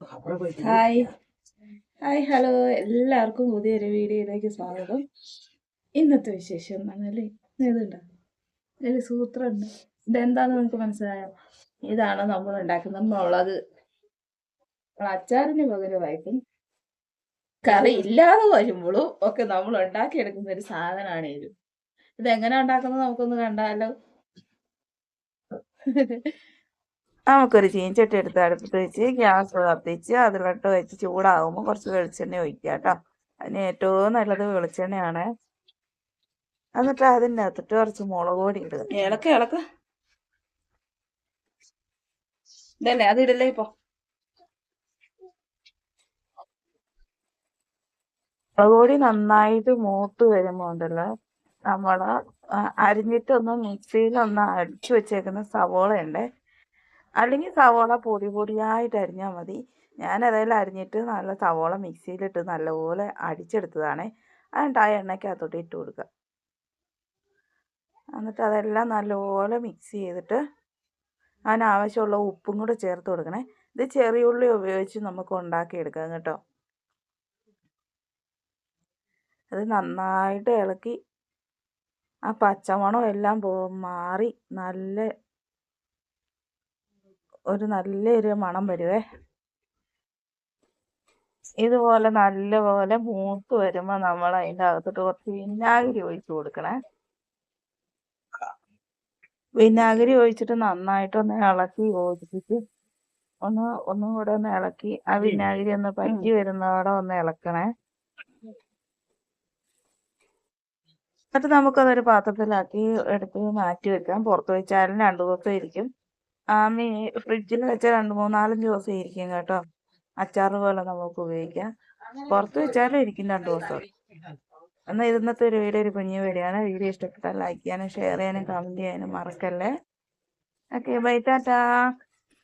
Hi hi hello എല്ലാവർക്കും പുതിയൊരു വീഡിയോയിലേക്ക് സ്വാഗതം. ഇന്നത്തെ വിശേഷം എന്നാണല്ലേ ഇതുണ്ടോ? ഇതിൽ സൂത്രമുണ്ട്. ഇതെന്താന്ന് നിങ്ങൾക്ക് മനസ്സിലായോ? ഇതാണ് നമ്മൾ ഉണ്ടാക്കുന്ന മുളക്. അച്ചാറിന് പകരമായിട്ടും കറി ഇല്ലാതെ വരുമ്പോഴും ഒക്കെ നമ്മൾ ഉണ്ടാക്കിയെടുക്കുന്ന ഒരു സാധനമാണ് ഇത്. ഇതെങ്ങനെ ഉണ്ടാക്കുന്നത് നമുക്കൊന്ന് കണ്ടാലോ? നമുക്കൊരു ചീഞ്ചട്ടി എടുത്ത് അടുപ്പത്ത് വെച്ച് ഗ്യാസ് കത്തിച്ച് അതിലോട്ട് വെച്ച് ചൂടാകുമ്പോൾ കുറച്ച് വെളിച്ചെണ്ണ ഒഴിക്കുക കേട്ടോ. അതിന് ഏറ്റവും നല്ലത് വെളിച്ചെണ്ണയാണ്. എന്നിട്ട് അതിന്റെ അകത്തിട്ട് കുറച്ച് മുളക് പൊടി ഇടുക. ഇളക്ക ഇളക്ക ഇതല്ലേ അത് ഇടല്ലേ ഇപ്പൊ? മുളക് പൊടി നന്നായിട്ട് മൂത്ത് വരുമ്പോൾ ഉണ്ടല്ലോ നമ്മൾ അരിഞ്ഞിട്ടൊന്ന് മിക്സിയിലൊന്ന് അടിച്ചു വെച്ചേക്കുന്ന സവോള ഉണ്ട് അല്ലെങ്കിൽ സവോള പൊടി പൊടിയായിട്ട് അരിഞ്ഞാൽ മതി. ഞാൻ അതെല്ലാം അരിഞ്ഞിട്ട് നല്ല സവോള മിക്സിയിലിട്ട് നല്ലപോലെ അടിച്ചെടുത്തതാണ്. എന്നിട്ട് ആ എണ്ണയ്ക്കകത്തോട്ട് ഇട്ട് കൊടുക്കുക. എന്നിട്ട് അതെല്ലാം നല്ലപോലെ മിക്സ് ചെയ്തിട്ട് അതിനാവശ്യമുള്ള ഉപ്പും കൂടെ ചേർത്ത് കൊടുക്കണേ. ഇത് ചെറിയ ഉള്ളി ഉപയോഗിച്ച് നമുക്ക് ഉണ്ടാക്കിയെടുക്കാം കേട്ടോ. അത് നന്നായിട്ട് ഇളക്കി ആ പച്ചമണം എല്ലാം പോ മാറി നല്ല ഒരു നല്ലൊരു മണം വരുവേ. ഇതുപോലെ നല്ലപോലെ മൂത്ത് വരുമ്പോൾ നമ്മൾ അതിന്റെ അകത്തോട്ട് കുറച്ച് വിനാഗിരി ഒഴിച്ചു കൊടുക്കണേ. വിനാഗിരി ഒഴിച്ചിട്ട് നന്നായിട്ട് ഒന്ന് ഇളക്കി യോജിപ്പിച്ച് ഒന്ന് ഒന്നും കൂടെ ഒന്ന് ഇളക്കി ആ വിനാഗിരി ഒന്ന് പറ്റി വരുന്നതോടെ ഒന്ന് ഇളക്കണേ. എന്നിട്ട് നമുക്കതൊരു പാത്രത്തിലാക്കി എടുത്ത് മാറ്റി വെക്കാം. പുറത്ത് വെച്ചാലും രണ്ടു ദിവസം ഇരിക്കും. ആ മീ ഫ്രിഡ്ജിൽ വെച്ച രണ്ട് മൂന്നാലഞ്ച് ദിവസം ഇരിക്കും കേട്ടോ. അച്ചാറ് പോലെ നമുക്ക് ഉപയോഗിക്കാം. പുറത്ത് വെച്ചാലും ഇരിക്കും രണ്ട് ദിവസം. എന്നാൽ ഇന്നത്തെ ഒരു വീഡിയോ ഒരു കുഞ്ഞു വീഡിയോ വീഡിയോ ഇഷ്ടപ്പെട്ടാൽ ലൈക്ക് ചെയ്യാനും ഷെയർ ചെയ്യാനും കമന്റ് ചെയ്യാനും മറക്കല്ലേ. Okay bye Tata.